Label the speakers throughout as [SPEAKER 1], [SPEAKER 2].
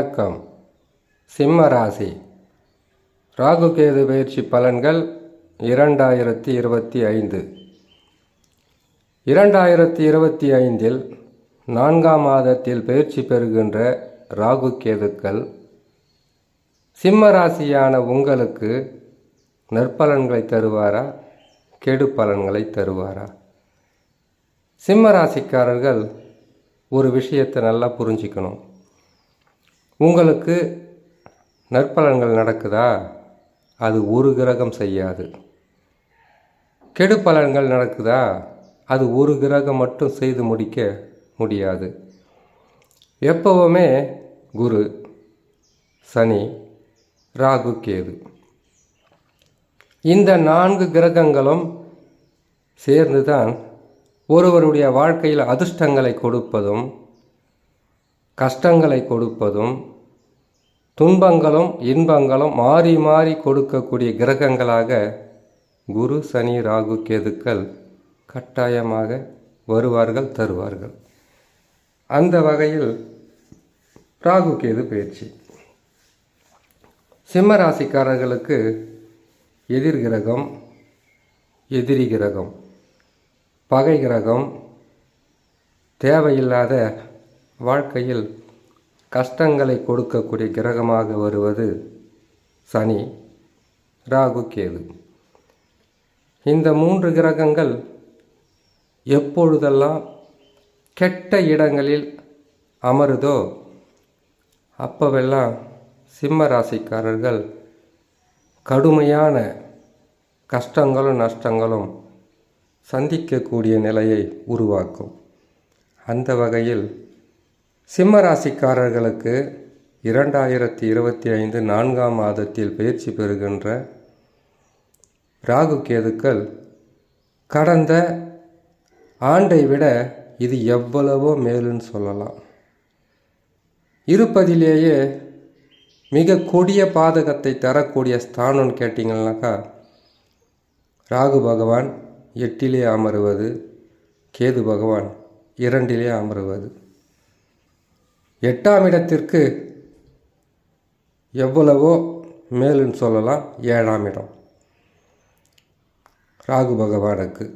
[SPEAKER 1] வணக்கம். சிம்ம ராசி. ராகுகேது பயிற்சி பலன்கள் இரண்டாயிரத்தி இருபத்தி ஐந்து. இரண்டாயிரத்தி இருபத்தி ஐந்தில் நான்காம் மாதத்தில் பயிற்சி பெறுகின்ற ராகுகேதுக்கள் சிம்ம ராசியான உங்களுக்கு நற்பலன்களை தருவாரா? கெடு பலன்களை தருவாரா? சிம்ம ராசிக்காரர்கள் ஒரு விஷயத்தை நல்லா புரிஞ்சிக்கணும். உங்களுக்கு நற்பலன்கள் நடக்குதா? அது ஒரு கிரகம் செய்யாது. கெடு பலன்கள் நடக்குதா? அது ஒரு கிரகம் மட்டும் செய்து முடிக்க முடியாது. எப்பவுமே குரு சனி ராகு கேது. இந்த நான்கு கிரகங்களும் சேர்ந்துதான் ஒருவருடைய வாழ்க்கையில் அதிர்ஷ்டங்களை கொடுப்பதும் கஷ்டங்களை கொடுப்பதும் துன்பங்களும் இன்பங்களும் மாறி மாறி கொடுக்கக்கூடிய கிரகங்களாக குரு சனி ராகு கேதுக்கள் கட்டாயமாக வருவார்கள் தருவார்கள். அந்த வகையில் ராகு கேது பயிற்சி. சிம்ம ராசிக்காரர்களுக்கு எதிர் கிரகம் எதிரி கிரகம் பகை கிரகம் தேவையில்லாத வாழ்க்கையில் கஷ்டங்களை கொடுக்கக்கூடிய கிரகமாக வருவது சனி ராகு கேது. இந்த மூன்று கிரகங்கள் எப்பொழுதெல்லாம் கெட்ட இடங்களில் அமருதோ அப்பவெல்லாம் சிம்ம ராசிக்காரர்கள் கடுமையான கஷ்டங்களும் நஷ்டங்களும் சந்திக்கக்கூடிய நிலையை உருவாக்கும். அந்த வகையில் சிம்ம ராசிக்காரர்களுக்கு இரண்டாயிரத்தி இருபத்தி ஐந்து நான்காம் மாதத்தில் பயிற்சி பெறுகின்ற ராகு கேதுக்கள் கடந்த ஆண்டை விட இது எவ்வளவோ மேலுன்னு சொல்லலாம். இருப்பதிலேயே மிக கொடிய பாதகத்தை தரக்கூடிய ஸ்தானம்னு கேட்டிங்கன்னாக்கா ராகு பகவான் எட்டிலே அமருவது கேது பகவான் இரண்டிலே அமருவது. எட்டாம் இடத்திற்கு எவ்வளவோ மேலுன்னு சொல்லலாம் ஏழாம் இடம். ராகு பகவானுக்கு.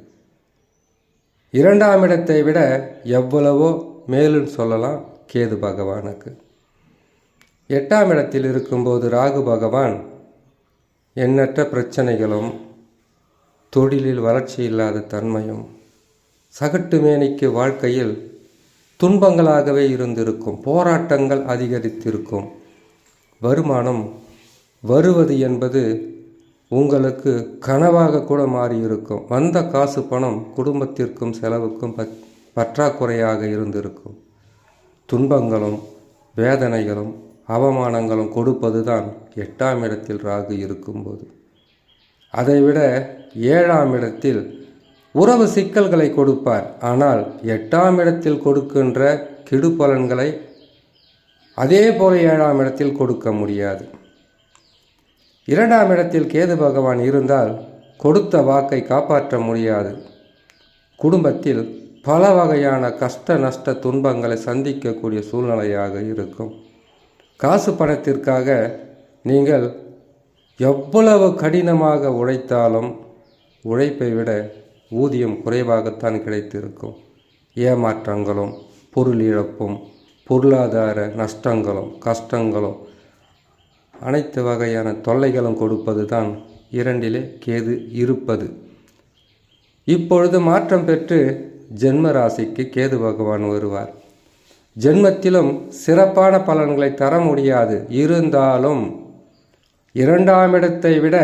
[SPEAKER 1] இரண்டாம் இடத்தை விட எவ்வளவோ மேலுன்னு சொல்லலாம் கேது பகவானுக்கு. எட்டாம் இடத்தில் இருக்கும்போது ராகு பகவான் எண்ணற்ற பிரச்சனைகளும் தொழிலில் வளர்ச்சி இல்லாத தன்மையும் சகட்டு மேனிக்கு வாழ்க்கையில் துன்பங்களாகவே இருந்திருக்கும் போராட்டங்கள் அதிகரித்திருக்கும். வருமானம் வருவது என்பது உங்களுக்கு கனவாக கூட மாறியிருக்கும். வந்த காசு பணம் குடும்பத்திற்கும் செலவுக்கும் பத் பற்றாக்குறையாக இருந்திருக்கும். துன்பங்களும் வேதனைகளும் அவமானங்களும் கொடுப்பது தான் எட்டாம் இடத்தில் ராகு இருக்கும்போது. அதைவிட ஏழாம் இடத்தில் உறவு சிக்கல்களை கொடுப்பார். ஆனால் எட்டாம் இடத்தில் கொடுக்கின்ற கெடு பலன்களை அதே போல ஏழாம் இடத்தில் கொடுக்க முடியாது. இரண்டாம் இடத்தில் கேது பகவான் இருந்தால் கொடுத்த வாக்கை காப்பாற்ற முடியாது. குடும்பத்தில் பல வகையான கஷ்ட நஷ்ட துன்பங்களை சந்திக்கக்கூடிய சூழ்நிலையாக இருக்கும். காசு பணத்திற்காக நீங்கள் எவ்வளவு கடினமாக உழைத்தாலும் உழைப்பை விட ஊதியம் குறைவாகத்தான் கிடைத்திருக்கும். ஏமாற்றங்களும் பொருள் இழப்பும் பொருளாதார நஷ்டங்களும் கஷ்டங்களும் அனைத்து வகையான தொல்லைகளும் கொடுப்பது தான் இரண்டிலே கேது இருப்பது. இப்பொழுது மாற்றம் பெற்று ஜென்ம ராசிக்கு கேது பகவான் வருவார். ஜென்மத்திலும் சிறப்பான பலன்களை தர முடியாது. இருந்தாலும் இரண்டாம் இடத்தை விட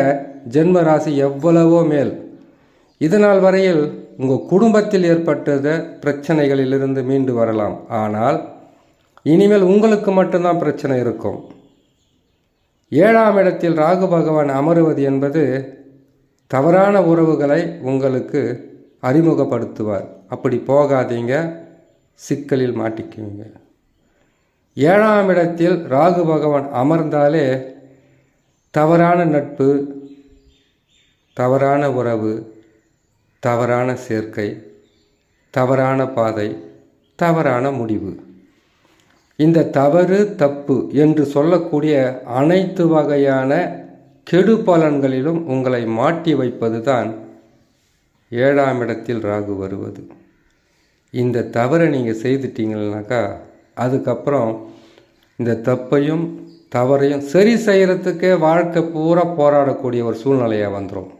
[SPEAKER 1] ஜென்ம ராசி எவ்வளவோ மேல். இதனால் வரையில் உங்கள் குடும்பத்தில் ஏற்பட்டத பிரச்சனைகளிலிருந்து மீண்டு வரலாம். ஆனால் இனிமேல் உங்களுக்கு மட்டும்தான் பிரச்சனை இருக்கும். ஏழாம் இடத்தில் ராகு பகவான் அமருவது என்பது தவறான உறவுகளை உங்களுக்கு அறிமுகப்படுத்துவார். அப்படி போகாதீங்க. சிக்கலில் மாட்டிக்குவீங்க. ஏழாம் இடத்தில் ராகு பகவான் அமர்ந்தாலே தவறான நட்பு தவறான உறவு தவறான சேர்க்கை தவறான பாதை தவறான முடிவு. இந்த தவறு தப்பு என்று சொல்லக்கூடிய அனைத்து வகையான கெடு பலன்களிலும் உங்களை மாட்டி வைப்பது தான் ஏழாம் இடத்தில் ராகு வருவது. இந்த தவறை நீங்கள் செய்துட்டீங்கன்னாக்கா அதுக்கப்புறம் இந்த தப்பையும் தவறையும் சரி செய்கிறதுக்கே வாழ்க்கை பூரா போராடக்கூடிய ஒரு சூழ்நிலையாக வந்துடும்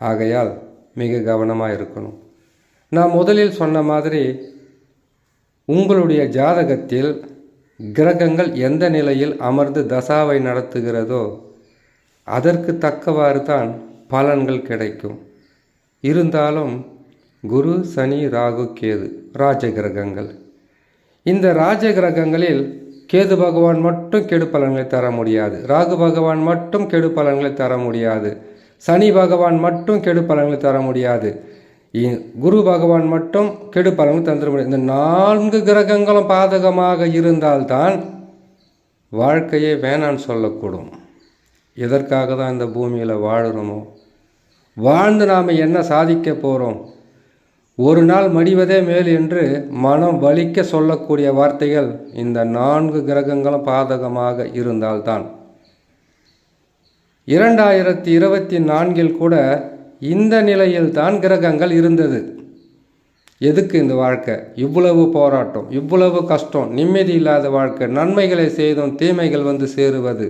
[SPEAKER 1] ஆகையால் மிக கவனமாக இருக்கணும். நான் முதலில் சொன்ன மாதிரி உங்களுடைய ஜாதகத்தில் கிரகங்கள் எந்த நிலையில் அமர்ந்து தசாவை நடத்துகிறதோ அதற்கு தக்கவாறு தான் பலன்கள் கிடைக்கும். இருந்தாலும் குரு சனி ராகு கேது ராஜ கிரகங்கள். இந்த ராஜ கிரகங்களில் கேது பகவான் மட்டும் கெடு பலன்களை தர முடியாது. ராகு பகவான் மட்டும் கெடு பலன்களை தர முடியாது. சனி பகவான் மட்டும் கெடு பலன்களை தர முடியாது. இ- குரு பகவான் மட்டும் கெடு பலன்கள் தந்துட முடியாது. இந்த நான்கு கிரகங்களும் பாதகமாக இருந்தால்தான் வாழ்க்கையே வேணான்னு சொல்லக்கூடும். எதற்காக தான் இந்த பூமியில் வாழணுமோ? வாழ்ந்து நாம் என்ன சாதிக்க போகிறோம் ஒரு நாள் மடிவதே மேல் என்று மனம் வலிக்க சொல்லக்கூடிய வார்த்தைகள் இந்த நான்கு கிரகங்களும் பாதகமாக இருந்தால்தான். இரண்டாயிரத்தி இருபத்தி நான்கில் கூட இந்த நிலையில்தான் கிரகங்கள் இருந்தது. எதுக்கு இந்த வாழ்க்கை? இவ்வளவு போராட்டம் இவ்வளவு கஷ்டம் நிம்மதி இல்லாத வாழ்க்கை நன்மைகளை செய்தும் தீமைகள் வந்து சேருவது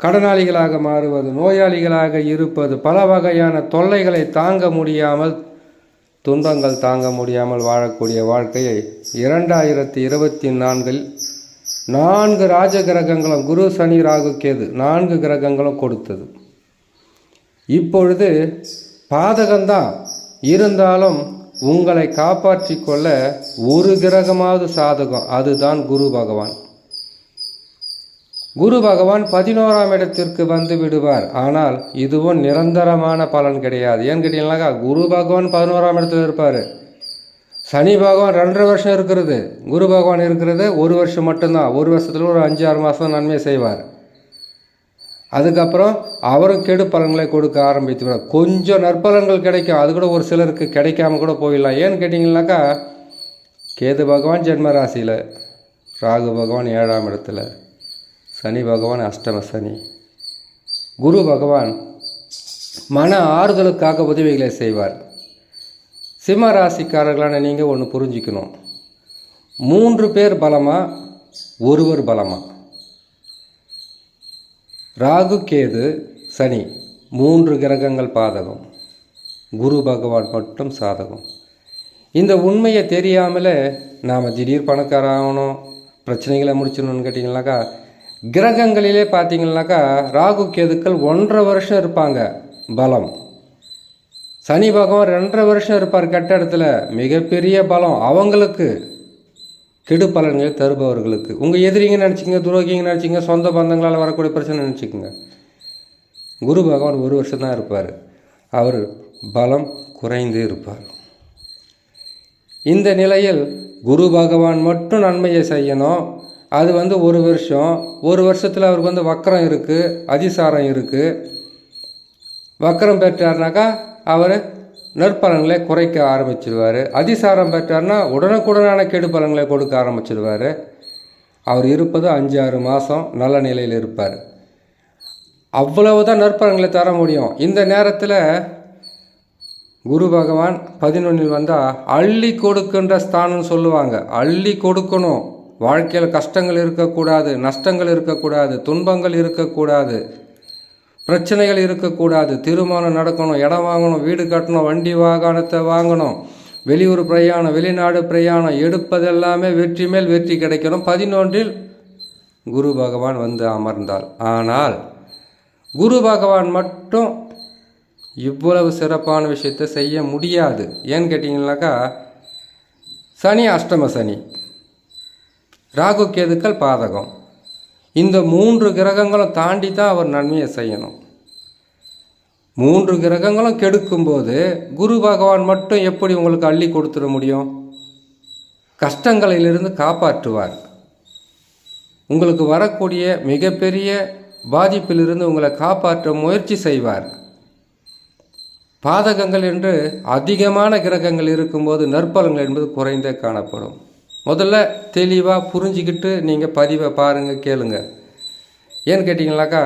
[SPEAKER 1] கடனாளிகளாக மாறுவது நோயாளிகளாக இருப்பது பல வகையான தொல்லைகளை தாங்க முடியாமல் துன்பங்கள் தாங்க முடியாமல் வாழக்கூடிய வாழ்க்கையை இரண்டாயிரத்தி இருபத்தி நான்கில் நான்கு ராஜ கிரகங்களும் குரு சனி ராகு கேது. நான்கு கிரகங்களும் கொடுத்தது. இப்பொழுது பாதகம்தான். இருந்தாலும் உங்களை காப்பாற்றி கொள்ள ஒரு கிரகமாவது சாதகம். அதுதான் குரு பகவான். குரு பகவான் பதினோராம் இடத்திற்கு வந்து விடுவார். ஆனால் இதுவும் நிரந்தரமான பலன் கிடையாது. ஏன்னு கேட்டீங்கன்னாக்கா குரு பகவான் பதினோராம் இடத்துல இருப்பார். சனி பகவான் ரெண்டரை வருஷம் இருக்கிறது. குரு பகவான் இருக்கிறது ஒரு வருஷம் மட்டும்தான். ஒரு வருஷத்தில் ஒரு அஞ்சு ஆறு மாதம் நன்மை செய்வார். அதுக்கப்புறம் அவரும் கெடு பலன்களை கொடுக்க ஆரம்பித்து கொஞ்சம் நற்பலன்கள் கிடைக்கும். அது கூட ஒரு சிலருக்கு கிடைக்காம கூட போயிடலாம். ஏன்னு கேட்டிங்கனாக்கா கேது பகவான் ஜென்ம ராசியில் ராகு பகவான் ஏழாம் இடத்துல சனி பகவான் அஷ்டம சனி. குரு பகவான் மன ஆறுதலுக்காக உதவிகளை செய்வார். சிம்ம ராசிக்காரர்களான நீங்கள் ஒன்று புரிஞ்சுக்கணும். மூன்று பேர் பலமாக ஒருவர் பலமாக ராகு கேது சனி மூன்று கிரகங்கள் பாதகம். குரு பகவான் மட்டும் சாதகம். இந்த உண்மையை தெரியாமலே நாம் திடீர் பணக்கார ஆகணும் பிரச்சனைகளை முடிச்சிடணும்னு கேட்டிங்கனாக்கா கிரகங்களிலே பார்த்தீங்கன்னாக்கா ராகு கேதுக்கள் ஒன்றரை வருஷம் இருப்பாங்க பலம். சனி பகவான் ரெண்டரை வருஷம் இருப்பார் கெட்ட இடத்துல. மிகப்பெரிய பலம் அவங்களுக்கு. கெடு பலன்களை தருபவர்களுக்கு. உங்கள் எதிரிங்க நினச்சிங்க துரோகிங்க நினச்சிங்க சொந்த பந்தங்களால் வரக்கூடிய பிரச்சனை நினச்சிக்கோங்க. குரு பகவான் ஒரு வருஷம் தான் இருப்பார். அவர் பலம் குறைந்து இருப்பார். இந்த நிலையில் குரு பகவான் மட்டும் நன்மையை செய்யணும். அது வந்து ஒரு வருஷம். ஒரு வருஷத்தில் அவருக்கு வந்து வக்கரம் இருக்குது அதிசாரம் இருக்குது வக்கரம் பெற்றார்னாக்கா அவர் நற்பலன்களை குறைக்க ஆரம்பிச்சிடுவார் அதிசாரம் பெற்றார்னா உடனுக்குடனான கெடு பலன்களை கொடுக்க ஆரம்பிச்சிடுவார் அவர் இருப்பது அஞ்சு ஆறு மாதம் நல்ல நிலையில் இருப்பார். அவ்வளவுதான் நற்பலன்களை தர முடியும். இந்த நேரத்தில் குரு பகவான் பதினொன்றில் வந்தால் அள்ளி கொடுக்கின்ற ஸ்தானம்னு சொல்லுவாங்க. அள்ளி கொடுக்கணும். வாழ்க்கையில் கஷ்டங்கள் இருக்கக்கூடாது நஷ்டங்கள் இருக்கக்கூடாது துன்பங்கள் இருக்கக்கூடாது. பிரச்சனைகள் இருக்கக்கூடாது. திருமணம் நடக்கணும் இடம் வாங்கணும் வீடு கட்டணும் வண்டி வாகனத்தை வாங்கணும். வெளியூர் பிரயாணம் வெளிநாடு பிரயாணம் எடுப்பதெல்லாமே வெற்றி மேல் வெற்றி கிடைக்கணும். பதினொன்றில் குரு பகவான் வந்து அமர்ந்தார். ஆனால் குரு பகவான் மட்டும் இவ்வளவு சிறப்பான விஷயத்தை செய்ய முடியாது. ஏன்னு கேட்டிங்கனாக்கா சனி அஷ்டம சனி. ராகு கேதுக்கள் பாதகம். இந்த மூன்று கிரகங்களும் தாண்டி தான் அவர் நன்மையை செய்யணும். மூன்று கிரகங்களும் கெடுக்கும்போது குரு பகவான் மட்டும் எப்படி உங்களுக்கு அள்ளி கொடுத்துட முடியும்? கஷ்டங்களிலிருந்து காப்பாற்றுவார். உங்களுக்கு வரக்கூடிய மிகப்பெரிய பாதிப்பிலிருந்து உங்களை காப்பாற்ற முயற்சி செய்வார். பாதகங்கள் என்று அதிகமான கிரகங்கள் இருக்கும்போது நற்பலங்கள் என்பது குறைந்தே காணப்படும். முதல்ல தெளிவாக புரிஞ்சிக்கிட்டு நீங்கள் பதிவை பாருங்கள் கேளுங்க. ஏன்னு கேட்டிங்கனாக்கா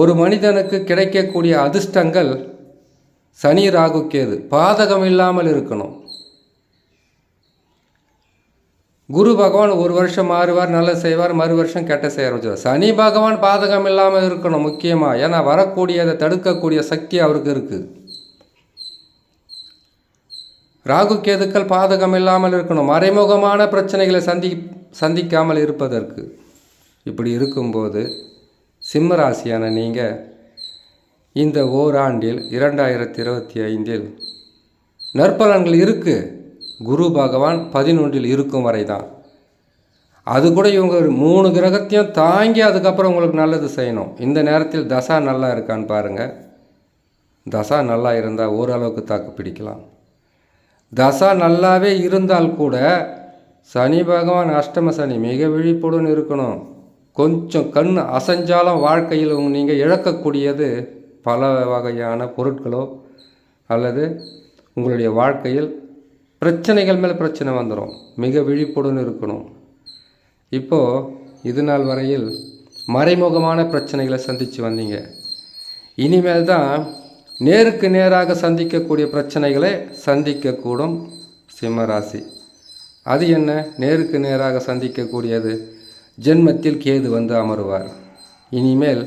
[SPEAKER 1] ஒரு மனிதனுக்கு கிடைக்கக்கூடிய அதிர்ஷ்டங்கள் சனி ராகு கேது. பாதகம் இல்லாமல் இருக்கணும். குரு பகவான் ஒரு வருஷம் மாறுவார் நல்லா செய்வார் மறு வருஷம் கெட்ட செய்ய ஆரம்பிச்சிருவார். சனி பகவான் பாதகம் இல்லாமல் இருக்கணும் முக்கியமாக ஏன்னா வரக்கூடியதை தடுக்கக்கூடிய சக்தி அவருக்கு இருக்குது ராகு கேதுக்கள் பாதகம் இல்லாமல் இருக்கணும். மறைமுகமான பிரச்சனைகளை சந்தி சந்திக்காமல் இருப்பதற்கு. இப்படி இருக்கும்போது சிம்ம ராசியான நீங்கள் இந்த ஓராண்டில் இரண்டாயிரத்தி இருபத்தி ஐந்தில் நற்பலன்கள் இருக்குது குரு பகவான் பதினொன்றில் இருக்கும் வரை தான் அது கூட இவங்க ஒரு மூணு கிரகத்தையும் தாங்கி அதுக்கப்புறம் உங்களுக்கு நல்லது செய்யணும். இந்த நேரத்தில் தசா நல்லா இருக்கான்னு பாருங்கள் தசா நல்லா இருந்தால் ஓரளவுக்கு தாக்கு பிடிக்கலாம். தசா நல்லாவே இருந்தால் கூட சனி பகவான் அஷ்டம சனி மிக விழிப்புடன் இருக்கணும். கொஞ்சம் கண் அசைஞ்சாலும் வாழ்க்கையில் நீங்கள் இழக்கக்கூடியது பல வகையான பொருட்களோ அல்லது உங்களுடைய வாழ்க்கையில் பிரச்சனைகள் மேலே பிரச்சனை வந்துடும் மிக விழிப்புடன் இருக்கணும். இப்போது இது நாள் வரையில் மறைமுகமான பிரச்சனைகளை சந்தித்து வந்தீங்க. இனிமேல் தான் நேருக்கு நேராக சந்திக்கக்கூடிய பிரச்சனைகளை சந்திக்கக்கூடும் சிம்மராசி. அது என்ன? நேருக்கு நேராக சந்திக்கக்கூடியது ஜென்மத்தில் கேது வந்து அமருவார். இனிமேல்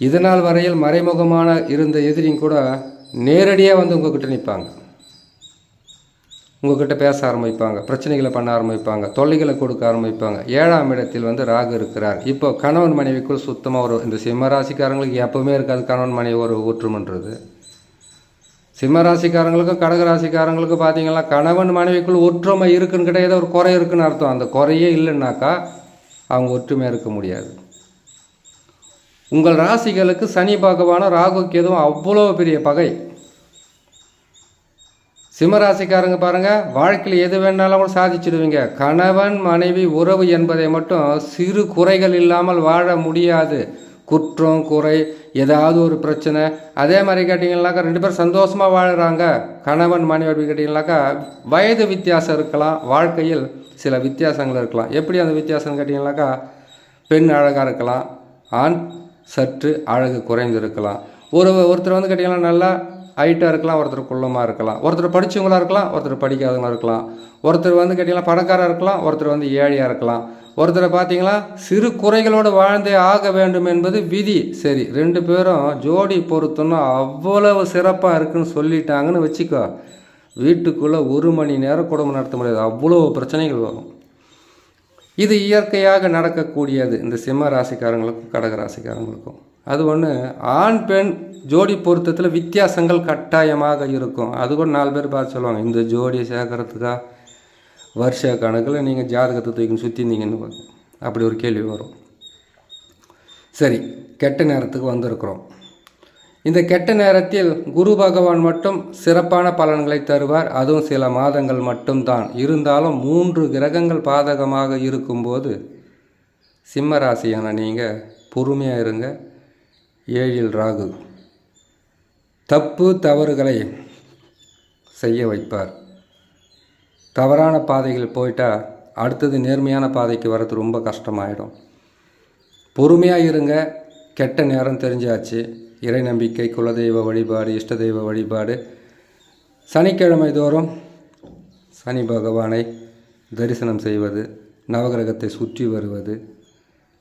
[SPEAKER 1] இதனால் வரையில் மறைமுகமான இருந்த எதிரியும் கூட நேரடியாக வந்து உங்ககிட்ட நிற்பாங்க உங்ககிட்ட பேச ஆரம்பிப்பாங்க பிரச்சனைகளை பண்ண ஆரம்பிப்பாங்க தொல்லைகளை கொடுக்க ஆரம்பிப்பாங்க. ஏழாம் இடத்தில் வந்து ராகு இருக்கிறார். இப்போ கணவன் மனைவிக்குள் சுத்தமாக ஒரு இந்த சிம்மராசிக்காரங்களுக்கு எப்பவுமே இருக்காது கணவன் மனைவி ஒரு ஒற்றுமன்றது சிம்மராசிக்காரங்களுக்கும் கடகராசிக்காரங்களுக்கும் பார்த்தீங்கன்னா கணவன் மனைவிக்குள் ஒற்றுமை இருக்குன்னு கிடையாது ஒரு குறை இருக்குன்னு அர்த்தம். அந்த குறையே இல்லைன்னாக்கா அவங்க ஒற்றுமையாக இருக்க முடியாது. உங்கள் ராசிகளுக்கு சனி பகவானும் ராகுக்கு எதுவும் அவ்வளோ பெரிய பகை. சிம்மராசிக்காரங்க பாருங்க வாழ்க்கையில் எது வேணாலும் கூட சாதிச்சிடுவீங்க. கணவன் மனைவி உறவு என்பதை மட்டும் சிறு குறைகள் இல்லாமல் வாழ முடியாது. குற்றம் குறை ஏதாவது ஒரு பிரச்சனை. அதே மாதிரி கேட்டிங்கனாக்கா ரெண்டு பேரும் சந்தோஷமாக வாழ்கிறாங்க கணவன் மனைவி அப்படின்னு கேட்டிங்கனாக்கா வயது வித்தியாசம் இருக்கலாம் வாழ்க்கையில் சில வித்தியாசங்கள் இருக்கலாம். எப்படி அந்த வித்தியாசம் கேட்டிங்கனாக்கா பெண் அழகாக இருக்கலாம் ஆண் சற்று அழகு குறைந்து இருக்கலாம். ஒரு ஒருத்தர் வந்து கேட்டிங்கன்னா நல்லா ஹைட்டாக இருக்கலாம் ஒருத்தர் குள்ளமாக இருக்கலாம். ஒருத்தர் படித்தவங்களாக இருக்கலாம் ஒருத்தர் படிக்காதவங்களா இருக்கலாம். ஒருத்தர் வந்து கேட்டிங்கன்னா பணக்காராக இருக்கலாம் ஒருத்தர் வந்து ஏழையாக இருக்கலாம். ஒருத்தரை பார்த்தீங்களா சிறு குறைகளோடு வாழ்ந்தே ஆக வேண்டும் என்பது விதி. சரி ரெண்டு பேரும் ஜோடி பொருத்தம்னா அவ்வளவு சிறப்பாக இருக்குன்னு சொல்லிட்டாங்கன்னு வச்சுக்கோ. வீட்டுக்குள்ளே ஒரு மணி நேரம் குடும்பம் நடத்த முடியாது. அவ்வளோ பிரச்சனைகள் வரும். இது இயற்கையாக நடக்கக்கூடியது. இந்த சிம்ம ராசிக்காரங்களுக்கும் கடக ராசிக்காரங்களுக்கும். அது ஒன்று ஆண் பெண் ஜோடி பொருத்தத்தில் வித்தியாசங்கள் கட்டாயமாக இருக்கும். அது கூட நாலு பேர் பார்த்து சொல்லுவாங்க. இந்த ஜோடியை சேர்க்கறதுக்காக வருஷ கணக்கில் நீங்கள் ஜாதகத்தை தூக்கி சுற்றிருந்தீங்கன்னு அப்படி ஒரு கேள்வி வரும். சரி கெட்ட நேரத்துக்கு வந்திருக்கிறோம். இந்த கெட்ட நேரத்தில் குரு பகவான் மட்டும் சிறப்பான பலன்களை தருவார். அதுவும் சில மாதங்கள் மட்டும்தான். இருந்தாலும் மூன்று கிரகங்கள் பாதகமாக இருக்கும்போது சிம்ம ராசியான நீங்கள் பொறுமையாக இருங்க. ஏழில் ராகு. தப்பு தவறுகளை செய்ய வைப்பார். தவறான பாதைகள் போயிட்டால் அடுத்தது நேர்மையான பாதைக்கு வர்றது ரொம்ப கஷ்டமாயிடும். பொறுமையாக இருங்க. கெட்ட நேரம் தெரிஞ்சாச்சு. இறை நம்பிக்கை குலதெய்வ வழிபாடு இஷ்ட தெய்வ வழிபாடு. சனிக்கிழமை தோறும் சனி பகவானை தரிசனம் செய்வது நவகிரகத்தை சுற்றி வருவது.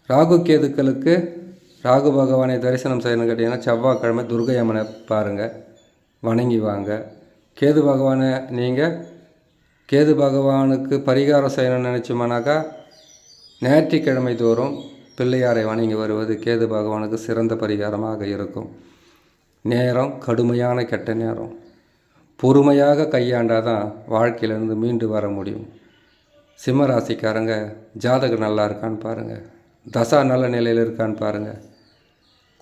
[SPEAKER 1] ராகு கேதுக்களுக்கு ராகு பகவானை தரிசனம் செய்யணும்னு கேட்டிங்கன்னா செவ்வாய்க்கிழமை துர்கை அம்மனை பாருங்கள் வணங்கி வாங்க. கேது பகவானை நீங்கள் கேது பகவானுக்கு பரிகாரம் செய்யணும்னு நினச்சோம்னாக்கா ஞாயிற்றுக்கிழமை தோறும் பிள்ளையாரை வணங்கி வருவது கேது பகவானுக்கு சிறந்த பரிகாரமாக இருக்கும். நேரம் கடுமையான கெட்ட நேரம். பொறுமையாக கையாண்டால் தான் வாழ்க்கையிலேருந்து மீண்டு வர முடியும். சிம்ம ராசிக்காரங்க ஜாதகம் நல்லா இருக்கான்னு பாருங்கள் தசா நல்ல நிலையில் இருக்கான்னு பாருங்கள்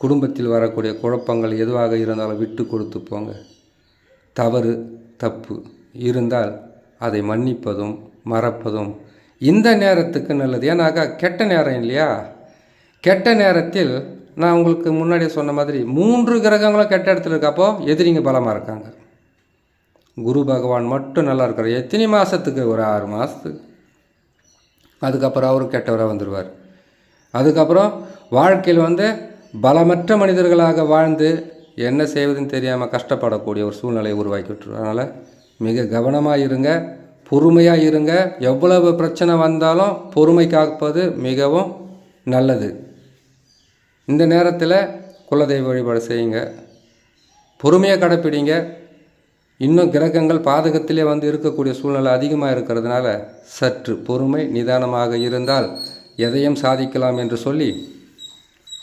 [SPEAKER 1] குடும்பத்தில் வரக்கூடிய குழப்பங்கள் எதுவாக இருந்தாலும் விட்டு கொடுத்து போங்க. தவறு தப்பு இருந்தால் அதை மன்னிப்பதும் மறப்பதும் இந்த நேரத்துக்கு நல்லது. ஏன்னாக்கா கெட்ட நேரம் இல்லையா? கெட்ட நேரத்தில் நான் உங்களுக்கு முன்னாடியே சொன்ன மாதிரி மூன்று கிரகங்களும் கெட்ட இடத்துல இருக்கப்போ எதிரிங்க பலமாக இருக்காங்க. குரு பகவான் மட்டும் நல்லா இருக்கார் எத்தனை மாதத்துக்கு ஒரு ஆறு மாதத்துக்கு அதுக்கப்புறம் அவரும் கெட்டவராக வந்துடுவார் அதுக்கப்புறம் வாழ்க்கையில் வந்து பலமற்ற மனிதர்களாக வாழ்ந்து என்ன செய்வதுன்னு தெரியாமல் கஷ்டப்படக்கூடிய ஒரு சூழ்நிலையை உருவாக்கி விட்டுரும் அதனால் மிக கவனமாக இருங்க பொறுமையாக இருங்க. எவ்வளவு பிரச்சனை வந்தாலும் பொறுமை காப்பது மிகவும் நல்லது. இந்த நேரத்தில் குலதெய்வ வழிபாடு செய்யுங்க. பொறுமையாக கடைப்பிடிங்க. இன்னும் கிரகங்கள் பாதகத்திலே வந்து இருக்கக்கூடிய சூழ்நிலை அதிகமாக இருக்கிறதுனால சற்று பொறுமை நிதானமாக இருந்தால் எதையும் சாதிக்கலாம் என்று சொல்லி